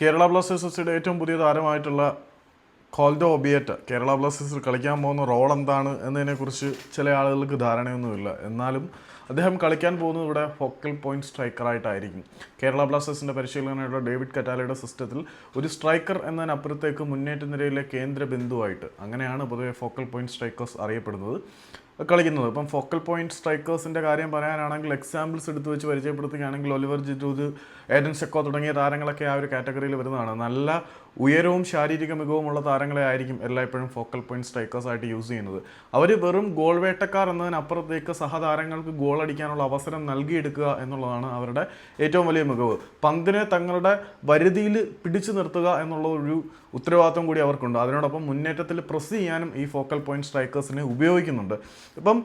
കേരള ബ്ലാസ്റ്റേഴ്സിന്റെ ഏറ്റവും പുതിയ താരമായിട്ടുള്ള കോൾഡോ ഒബിയേറ്റ് കേരള ബ്ലാസ്റ്റേഴ്സിൽ കളിക്കാൻ പോകുന്ന റോൾ എന്താണ് എന്നതിനെക്കുറിച്ച് ചില ആളുകൾക്ക് ധാരണയൊന്നുമില്ല. എന്നാലും അദ്ദേഹം കളിക്കാൻ പോകുന്നത് ഇവിടെ ഫോക്കൽ പോയിന്റ് സ്ട്രൈക്കറായിട്ടായിരിക്കും കേരള ബ്ലാസ്റ്റേഴ്സിന്റെ പരിശീലകനായിട്ടുള്ള ഡേവിഡ് കറ്റാലയുടെ സിസ്റ്റത്തിൽ ഒരു സ്ട്രൈക്കർ എന്നതിനപ്പുറത്തേക്ക് മുന്നേറ്റ നിരയിലെ കേന്ദ്ര ബിന്ദുവായിട്ട് അങ്ങനെയാണ് പൊതുവെ ഫോക്കൽ പോയിന്റ് സ്ട്രൈക്കേഴ്സ് അറിയപ്പെടുന്നത്. കളിക്കുന്നത്. ഇപ്പം ഫോക്കൽ പോയിന്റ് സ്ട്രൈക്കേഴ്സിന്റെ കാര്യം പറയാനാണെങ്കിൽ എക്സാമ്പിൾസ് എടുത്ത് വെച്ച് പരിചയപ്പെടുത്തുകയാണെങ്കിൽ ഒലിവർ ജിജൂത് ഏഡൻ ഷെക്കോ തുടങ്ങിയ താരങ്ങളൊക്കെ ആ ഒരു കാറ്റഗറിയിൽ വരുന്നതാണ്. നല്ല ഉയരവും ശാരീരിക മികവുമുള്ള താരങ്ങളെ ആയിരിക്കും എല്ലായ്പ്പോഴും ഫോക്കൽ പോയിന്റ് സ്ട്രൈക്കേഴ്സായിട്ട് യൂസ് ചെയ്യുന്നത്. അവർ വെറും ഗോൾ വേട്ടക്കാർ എന്നതിനപ്പുറത്തേക്ക് സഹതാരങ്ങൾക്ക് ഗോൾ അടിക്കാനുള്ള അവസരം നൽകിയെടുക്കുക എന്നുള്ളതാണ് അവരുടെ ഏറ്റവും വലിയ മികവ്. പന്തിനെ തങ്ങളുടെ വരുതിയിൽ പിടിച്ചു നിർത്തുക എന്നുള്ള ഒരു ഉത്തരവാദിത്വം കൂടി അവർക്കുണ്ട്. അതിനോടൊപ്പം മുന്നേറ്റത്തിൽ പ്രസ് ചെയ്യാനും ഈ ഫോക്കൽ പോയിന്റ് സ്ട്രൈക്കേഴ്സിനെ ഉപയോഗിക്കുന്നുണ്ട്. ഇപ്പം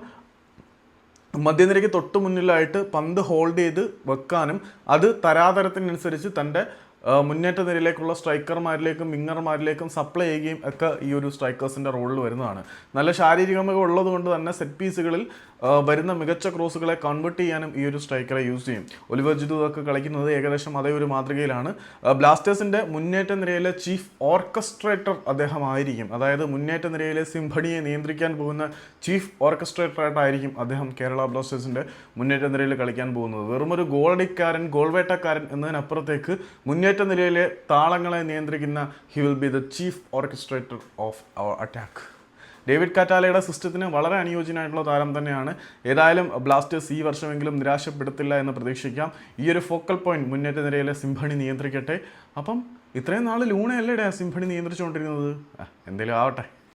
മധ്യനിരയ്ക്ക് തൊട്ട് മുന്നിലായിട്ട് പന്ത് ഹോൾഡ് ചെയ്ത് വെക്കാനും അത് തരാതരത്തിനനുസരിച്ച് തന്റെ മുന്നേറ്റ നിരയിലേക്കുള്ള സ്ട്രൈക്കർമാരിലേക്കും വിങ്ങർമാരിലേക്കും സപ്ലൈ ചെയ്യുകയും ഒക്കെ ഈ ഒരു സ്ട്രൈക്കേഴ്സിന്റെ റോളിൽ വരുന്നതാണ്. നല്ല ശാരീരിക മികവ് ഉള്ളത് കൊണ്ട് തന്നെ സെറ്റ് പീസുകളിൽ വരുന്ന മികച്ച ക്രോസുകളെ കൺവേർട്ട് ചെയ്യാനും ഈ ഒരു സ്ട്രൈക്കറെ യൂസ് ചെയ്യും. ഒലിവർ ജിതു ഒക്കെ കളിക്കുന്നത് ഏകദേശം അതേ ഒരു മാതൃകയിലാണ്. ബ്ലാസ്റ്റേഴ്സിന്റെ മുന്നേറ്റ നിരയിലെ ചീഫ് ഓർക്കസ്ട്രേറ്റർ അദ്ദേഹമായിരിക്കും. അതായത് മുന്നേറ്റ നിരയിലെ സിംഫണിയെ നിയന്ത്രിക്കാൻ പോകുന്ന ചീഫ് ഓർക്കസ്ട്രേറ്ററായിട്ടായിരിക്കും അദ്ദേഹം കേരള ബ്ലാസ്റ്റേഴ്സിന്റെ മുന്നേറ്റ നിരയിൽ കളിക്കാൻ പോകുന്നത്. വെറുമൊരു ഗോളടിക്കാരൻ ഗോൾവേട്ടക്കാരൻ എന്നതിനപ്പുറത്തേക്ക് മുന്നേറ്റ നിരയിലെ താളങ്ങളെ നിയന്ത്രിക്കുന്ന he will be the chief orchestrator of our attack David കാറ്റാലയുടെ സിസ്റ്റത്തിന് വളരെ അനുയോജ്യനായിട്ടുള്ള താരം തന്നെയാണ്. ഏതായാലും ബ്ലാസ്റ്റേഴ്സ് ഈ വർഷമെങ്കിലും നിരാശപ്പെടുത്തില്ല എന്ന് പ്രതീക്ഷിക്കാം. ഈ ഒരു ഫോക്കൽ പോയിന്റ് മുന്നേറ്റ നിരയിലെ സിംഫണി നിയന്ത്രിക്കട്ടെ. അപ്പം ഇത്രയും നാൾ ലൂണയല്ലേ സിംഫണി നിയന്ത്രിച്ചുകൊണ്ടിരുന്നത്? എന്തെങ്കിലും ആവട്ടെ.